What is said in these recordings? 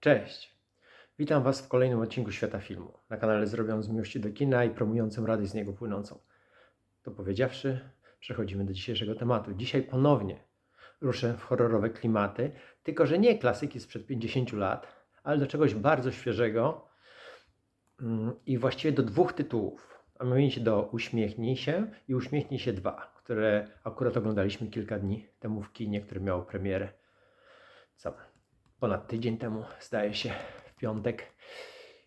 Cześć! Witam Was w kolejnym odcinku Świata Filmu na kanale Zrobią z miłości do kina i promującym radość z niego płynącą. To powiedziawszy, przechodzimy do dzisiejszego tematu. Dzisiaj ponownie ruszę w horrorowe klimaty, tylko że nie klasyki sprzed 50 lat, ale do czegoś bardzo świeżego mm, i właściwie do dwóch tytułów, a mianowicie do Uśmiechnij się i Uśmiechnij się 2, które akurat oglądaliśmy kilka dni temu w kinie, które miało premierę. Co? Ponad tydzień temu, zdaje się, w piątek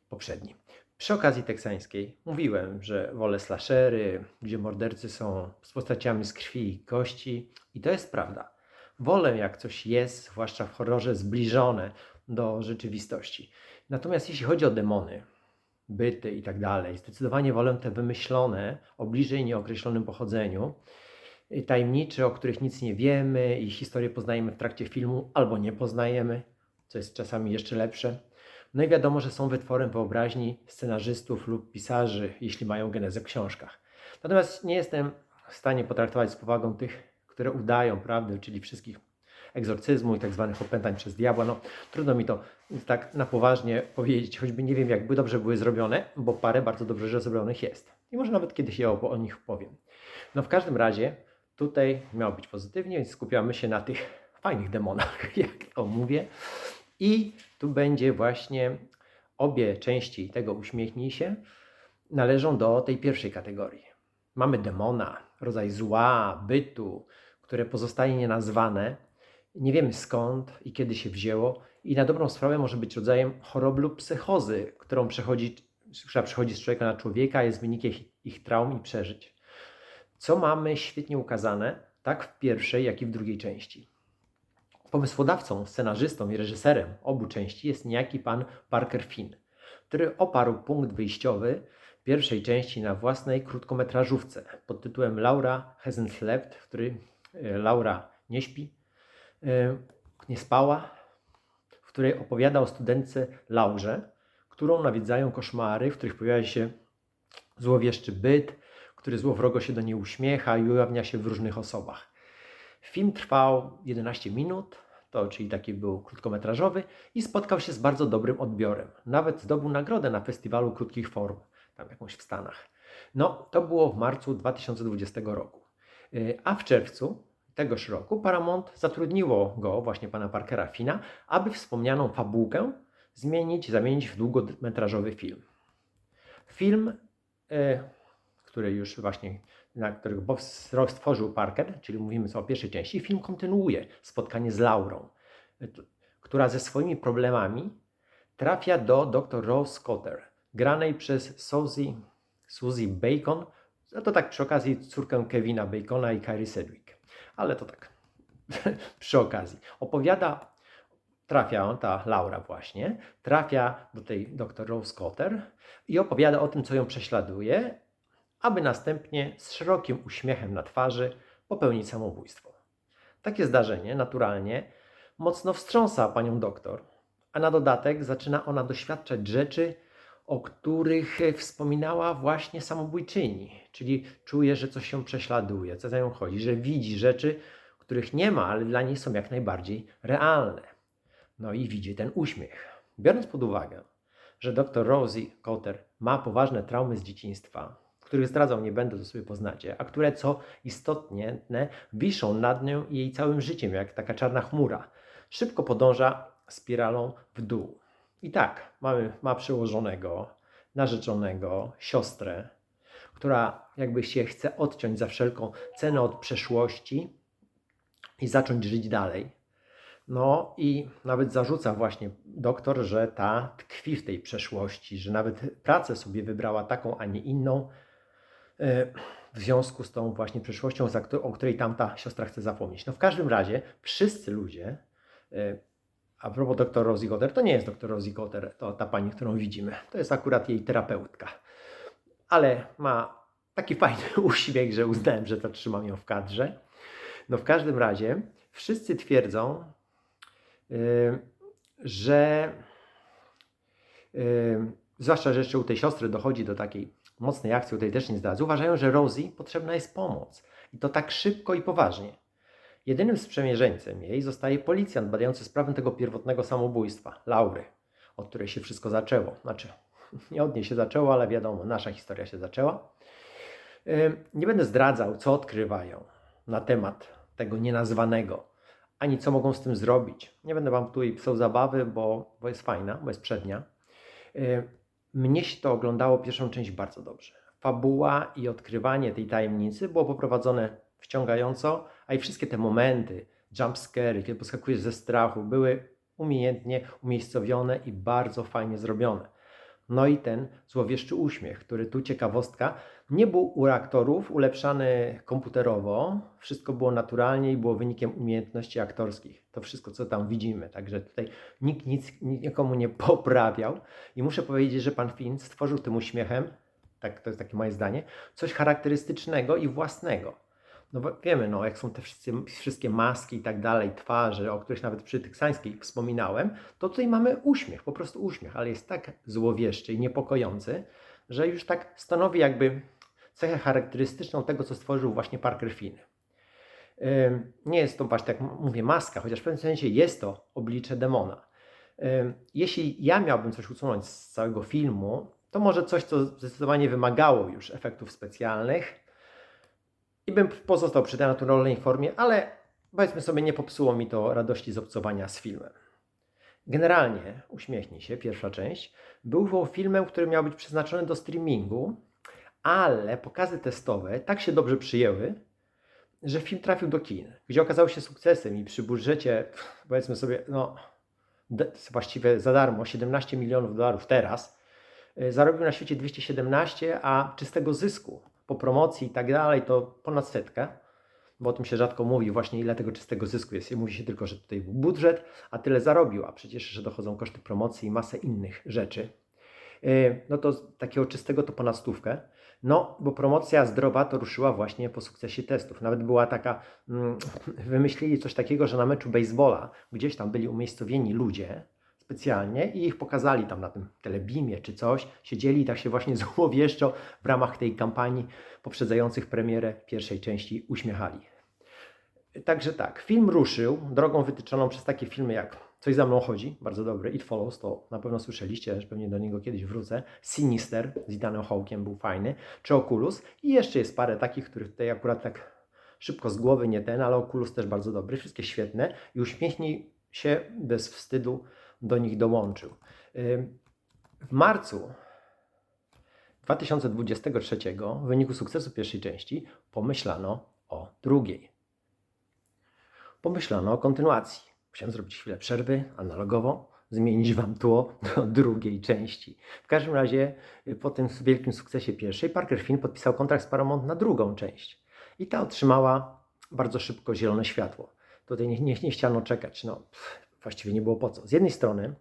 poprzedni. Przy okazji teksańskiej mówiłem, że wolę slashery, gdzie mordercy są z postaciami z krwi i kości i to jest prawda. Wolę jak coś jest, zwłaszcza w horrorze, zbliżone do rzeczywistości. Natomiast jeśli chodzi o demony, byty i tak dalej, zdecydowanie wolę te wymyślone, o bliżej nieokreślonym pochodzeniu, tajemnicze, o których nic nie wiemy i historię poznajemy w trakcie filmu albo nie poznajemy, co jest czasami jeszcze lepsze. No i wiadomo, że są wytworem wyobraźni scenarzystów lub pisarzy, jeśli mają genezę w książkach. Natomiast nie jestem w stanie potraktować z powagą tych, które udają prawdę, czyli wszystkich egzorcyzmu i tak zwanych opętań przez diabła. No, trudno mi to tak na poważnie powiedzieć, choćby nie wiem, jakby dobrze były zrobione, bo parę bardzo dobrze zrobionych jest. I może nawet kiedyś ja o, o nich powiem. No w każdym razie tutaj miało być pozytywnie, więc skupiamy się na tych fajnych demonach, jak to mówię. I tu będzie właśnie obie części tego uśmiechnij się należą do tej pierwszej kategorii. Mamy demona, rodzaj zła, bytu, które pozostaje nienazwane. Nie wiemy skąd i kiedy się wzięło, i na dobrą sprawę może być rodzajem choroby lub psychozy, którą przechodzi, która przechodzi z człowieka na człowieka, jest wynikiem ich, ich traum i przeżyć. Co mamy świetnie ukazane, tak w pierwszej, jak i w drugiej części. Pomysłodawcą, scenarzystą i reżyserem obu części jest niejaki pan Parker Finn, który oparł punkt wyjściowy pierwszej części na własnej krótkometrażówce pod tytułem Laura Hasn't Slept, w której e, Laura nie śpi, e, nie spała, w której opowiada o studentce Laurze, którą nawiedzają koszmary, w których pojawia się złowieszczy byt, który złowrogo się do niej uśmiecha i ujawnia się w różnych osobach. Film trwał 11 minut, to czyli taki był krótkometrażowy i spotkał się z bardzo dobrym odbiorem. Nawet zdobył nagrodę na festiwalu krótkich form, tam jakąś w Stanach. No, to było w marcu 2020 roku. Y, a w czerwcu tegoż roku Paramount zatrudniło go, właśnie pana Parkera Fina, aby wspomnianą fabułkę zmienić, zamienić w długometrażowy film. Film, y, który już właśnie na którego stworzył Parker, czyli mówimy co o pierwszej części, film kontynuuje spotkanie z Laurą, która ze swoimi problemami trafia do dr Rose Cotter, granej przez Suzy, Suzy Bacon, to tak przy okazji córkę Kevina Bacona i Kyrie Sedgwick. Ale to tak przy okazji. Opowiada, trafia on, ta Laura właśnie, trafia do tej dr Rose Cotter i opowiada o tym, co ją prześladuje aby następnie z szerokim uśmiechem na twarzy popełnić samobójstwo. Takie zdarzenie naturalnie mocno wstrząsa panią doktor, a na dodatek zaczyna ona doświadczać rzeczy, o których wspominała właśnie samobójczyni, czyli czuje, że coś się prześladuje, co za nią chodzi, że widzi rzeczy, których nie ma, ale dla niej są jak najbardziej realne. No i widzi ten uśmiech. Biorąc pod uwagę, że dr Rosie Cotter ma poważne traumy z dzieciństwa, których zdradzał nie będę, to sobie poznacie, a które co istotne wiszą nad nią i jej całym życiem, jak taka czarna chmura. Szybko podąża spiralą w dół. I tak, mamy, ma przełożonego, narzeczonego, siostrę, która jakby się chce odciąć za wszelką cenę od przeszłości i zacząć żyć dalej. No i nawet zarzuca właśnie doktor, że ta tkwi w tej przeszłości, że nawet pracę sobie wybrała taką, a nie inną, w związku z tą właśnie przeszłością, o której tamta siostra chce zapomnieć. No w każdym razie wszyscy ludzie, e, a propos dr Rosie Gotter, to nie jest dr Rosie Gotter, to ta pani, którą widzimy. To jest akurat jej terapeutka. Ale ma taki fajny uśmiech, że uznałem, że to trzymam ją w kadrze. No w każdym razie wszyscy twierdzą, e, że e, zwłaszcza, że jeszcze u tej siostry dochodzi do takiej mocnej akcji, tej też nie zdradzę, uważają, że Rosie potrzebna jest pomoc. I to tak szybko i poważnie. Jedynym sprzymierzeńcem jej zostaje policjant badający sprawę tego pierwotnego samobójstwa, Laury. od której się wszystko zaczęło. Znaczy, nie od niej się zaczęło, ale wiadomo, nasza historia się zaczęła. Nie będę zdradzał, co odkrywają na temat tego nienazwanego, ani co mogą z tym zrobić. Nie będę Wam tutaj psał zabawy, bo, bo jest fajna, bo jest przednia. Mnie się to oglądało pierwszą część bardzo dobrze. Fabuła i odkrywanie tej tajemnicy było poprowadzone wciągająco, a i wszystkie te momenty, jumpscary, kiedy poskakujesz ze strachu, były umiejętnie umiejscowione i bardzo fajnie zrobione. No i ten złowieszczy uśmiech, który tu ciekawostka, nie był u aktorów ulepszany komputerowo, wszystko było naturalnie i było wynikiem umiejętności aktorskich. To wszystko, co tam widzimy. Także tutaj nikt nic nikomu nie poprawiał. I muszę powiedzieć, że pan Finn stworzył tym uśmiechem, tak, to jest takie moje zdanie, coś charakterystycznego i własnego. No wiemy, no, jak są te wszystkie, wszystkie maski i tak dalej, twarze, o których nawet przy teksańskiej wspominałem, to tutaj mamy uśmiech, po prostu uśmiech, ale jest tak złowieszczy i niepokojący, że już tak stanowi jakby cechę charakterystyczną tego, co stworzył właśnie Parker Finn. Nie jest to właśnie, tak mówię, maska, chociaż w pewnym sensie jest to oblicze demona. Jeśli ja miałbym coś usunąć z całego filmu, to może coś, co zdecydowanie wymagało już efektów specjalnych, i bym pozostał przy tej naturalnej formie, ale powiedzmy sobie, nie popsuło mi to radości z obcowania z filmem. Generalnie, uśmiechnij się, pierwsza część, był filmem, który miał być przeznaczony do streamingu, ale pokazy testowe tak się dobrze przyjęły, że film trafił do kin, gdzie okazał się sukcesem i przy budżecie, powiedzmy sobie, no właściwie za darmo, 17 milionów dolarów teraz, y, zarobił na świecie 217, a czystego zysku po promocji i tak dalej to ponad setkę, bo o tym się rzadko mówi właśnie ile tego czystego zysku jest. Mówi się tylko, że tutaj był budżet, a tyle zarobił, a przecież, że dochodzą koszty promocji i masę innych rzeczy. Yy, No to takiego czystego to ponad stówkę. No, bo promocja zdrowa to ruszyła właśnie po sukcesie testów. Nawet była taka, mm, wymyślili coś takiego, że na meczu baseballa gdzieś tam byli umiejscowieni ludzie specjalnie i ich pokazali tam na tym telebimie czy coś. Siedzieli i tak się właśnie złowieszczo w ramach tej kampanii poprzedzających premierę pierwszej części uśmiechali. Także tak, film ruszył drogą wytyczoną przez takie filmy jak Coś za mną chodzi, bardzo dobry, It Follows, to na pewno słyszeliście, że pewnie do niego kiedyś wrócę. Sinister z Ethanem Hawkiem był fajny, czy Oculus i jeszcze jest parę takich, których tutaj akurat tak szybko z głowy nie ten, ale Oculus też bardzo dobry, wszystkie świetne i uśmiechnij się bez wstydu do nich dołączył. W marcu 2023 w wyniku sukcesu pierwszej części pomyślano o drugiej. Pomyślano o kontynuacji. Musiałem zrobić chwilę przerwy, analogowo, zmienić Wam tło do drugiej części. W każdym razie, y, po tym wielkim sukcesie pierwszej, Parker Finn podpisał kontrakt z Paramount na drugą część. I ta otrzymała bardzo szybko zielone światło. Tutaj nie, nie, nie chciano czekać. No, pff, właściwie nie było po co. Z jednej strony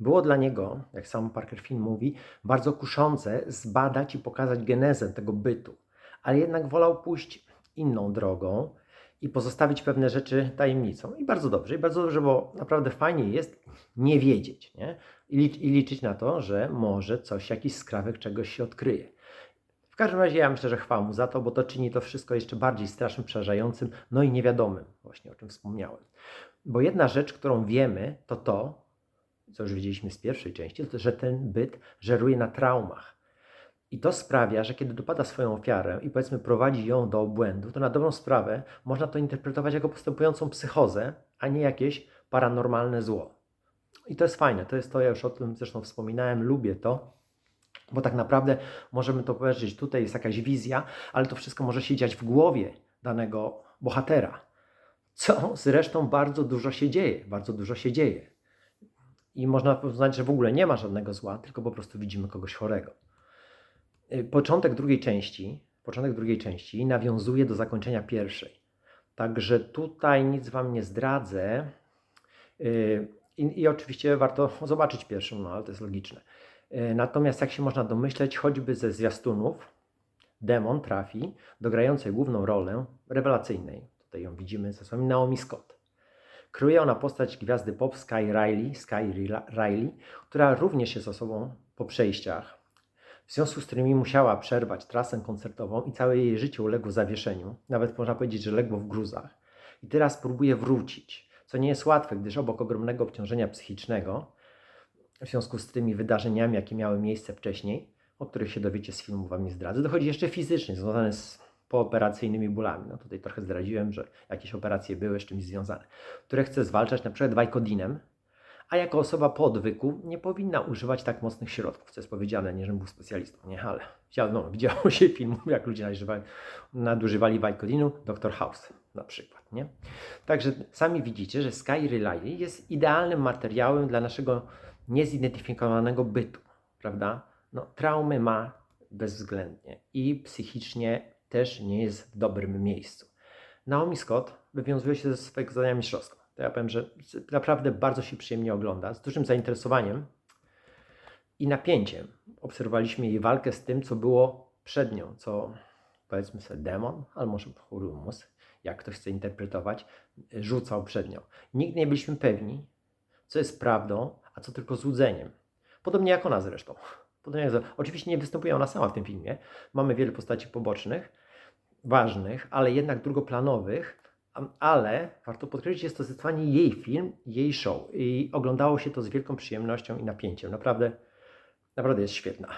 było dla niego, jak sam Parker Finn mówi, bardzo kuszące zbadać i pokazać genezę tego bytu, ale jednak wolał pójść inną drogą i pozostawić pewne rzeczy tajemnicą. I bardzo dobrze, i bardzo dobrze, bo naprawdę fajnie jest nie wiedzieć nie? I, licz, i liczyć na to, że może coś, jakiś skrawek czegoś się odkryje. W każdym razie ja myślę, że chwała mu za to, bo to czyni to wszystko jeszcze bardziej strasznym, przerażającym, no i niewiadomym, właśnie o czym wspomniałem. Bo jedna rzecz, którą wiemy, to to, co już widzieliśmy z pierwszej części, to że ten byt żeruje na traumach. I to sprawia, że kiedy dopada swoją ofiarę i powiedzmy prowadzi ją do obłędu, to na dobrą sprawę można to interpretować jako postępującą psychozę, a nie jakieś paranormalne zło. I to jest fajne, to jest to, ja już o tym zresztą wspominałem, lubię to, bo tak naprawdę możemy to powiedzieć, tutaj jest jakaś wizja, ale to wszystko może się dziać w głowie danego bohatera. Co zresztą bardzo dużo się dzieje, bardzo dużo się dzieje. I można uznać, że w ogóle nie ma żadnego zła, tylko po prostu widzimy kogoś chorego. Y, Początek drugiej części, początek drugiej części nawiązuje do zakończenia pierwszej. Także tutaj nic Wam nie zdradzę. Y, I, I oczywiście warto zobaczyć pierwszą, no ale to jest logiczne. Y, Natomiast jak się można domyśleć, choćby ze zwiastunów, demon trafi do grającej główną rolę rewelacyjnej. Tutaj ją widzimy ze sobą Naomi Scott. Kruje ona postać gwiazdy pop Sky Riley, Sky Riley, która również jest osobą po przejściach, w związku z którymi musiała przerwać trasę koncertową i całe jej życie uległo zawieszeniu. Nawet można powiedzieć, że legło w gruzach. I teraz próbuje wrócić, co nie jest łatwe, gdyż obok ogromnego obciążenia psychicznego w związku z tymi wydarzeniami, jakie miały miejsce wcześniej, o których się dowiecie z filmu, wam nie zdradzę. Dochodzi jeszcze fizycznie, związane z pooperacyjnymi bólami. No tutaj trochę zdradziłem, że jakieś operacje były z czymś związane, które chce zwalczać na przykład wajkodinem, a jako osoba po odwyku nie powinna używać tak mocnych środków, co jest powiedziane, nie żebym był specjalistą, nie, ale no, widziało się filmów, jak ludzie nadużywali, nadużywali wajkodinu, Dr. House na przykład, nie? Także sami widzicie, że Sky Relay jest idealnym materiałem dla naszego niezidentyfikowanego bytu, prawda? No, traumy ma bezwzględnie i psychicznie też nie jest w dobrym miejscu. Naomi Scott wywiązuje się ze swojego zadania mistrzowsko. To ja powiem, że naprawdę bardzo się przyjemnie ogląda, z dużym zainteresowaniem i napięciem. Obserwowaliśmy jej walkę z tym, co było przed nią, co powiedzmy sobie demon, ale może Hurumus, jak ktoś chce interpretować, rzucał przed nią. Nigdy nie byliśmy pewni, co jest prawdą, a co tylko złudzeniem. Podobnie jak ona zresztą. Podobnie jak... Oczywiście nie występuje ona sama w tym filmie. Mamy wiele postaci pobocznych, ważnych, ale jednak drugoplanowych, ale warto podkreślić, jest to zdecydowanie jej film, jej show i oglądało się to z wielką przyjemnością i napięciem. Naprawdę, naprawdę jest świetna.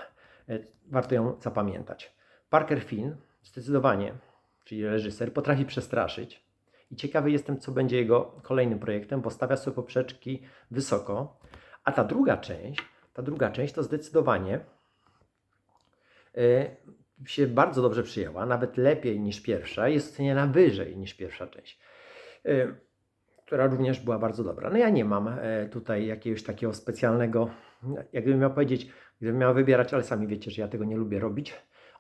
E, Warto ją zapamiętać. Parker Finn zdecydowanie, czyli reżyser, potrafi przestraszyć i ciekawy jestem, co będzie jego kolejnym projektem, bo stawia sobie poprzeczki wysoko, a ta druga część, ta druga część to zdecydowanie e, się bardzo dobrze przyjęła, nawet lepiej niż pierwsza, jest oceniana wyżej niż pierwsza część, y, która również była bardzo dobra. No ja nie mam e, tutaj jakiegoś takiego specjalnego, jakbym miał powiedzieć, gdybym miał wybierać, ale sami wiecie, że ja tego nie lubię robić.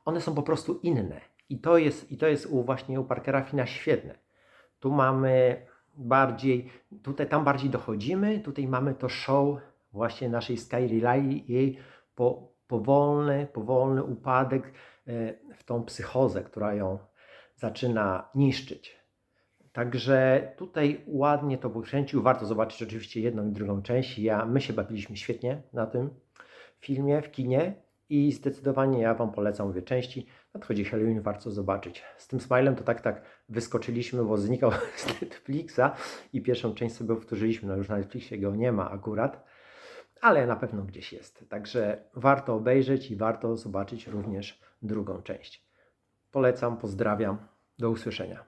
One są po prostu inne i to jest, i to jest u, właśnie u Parkera Fina świetne. Tu mamy bardziej, tutaj tam bardziej dochodzimy, tutaj mamy to show właśnie naszej Sky Relay, jej po, powolny, powolny upadek e, w tą psychozę, która ją zaczyna niszczyć. Także tutaj ładnie to wykręcił. Warto zobaczyć oczywiście jedną i drugą część. Ja, my się bawiliśmy świetnie na tym filmie w kinie i zdecydowanie ja Wam polecam obie części. Nadchodzi Halloween, warto zobaczyć. Z tym smilem to tak, tak wyskoczyliśmy, bo znikał z Netflixa i pierwszą część sobie powtórzyliśmy. No już na Netflixie go nie ma akurat ale na pewno gdzieś jest. Także warto obejrzeć i warto zobaczyć również drugą część. Polecam, pozdrawiam, do usłyszenia.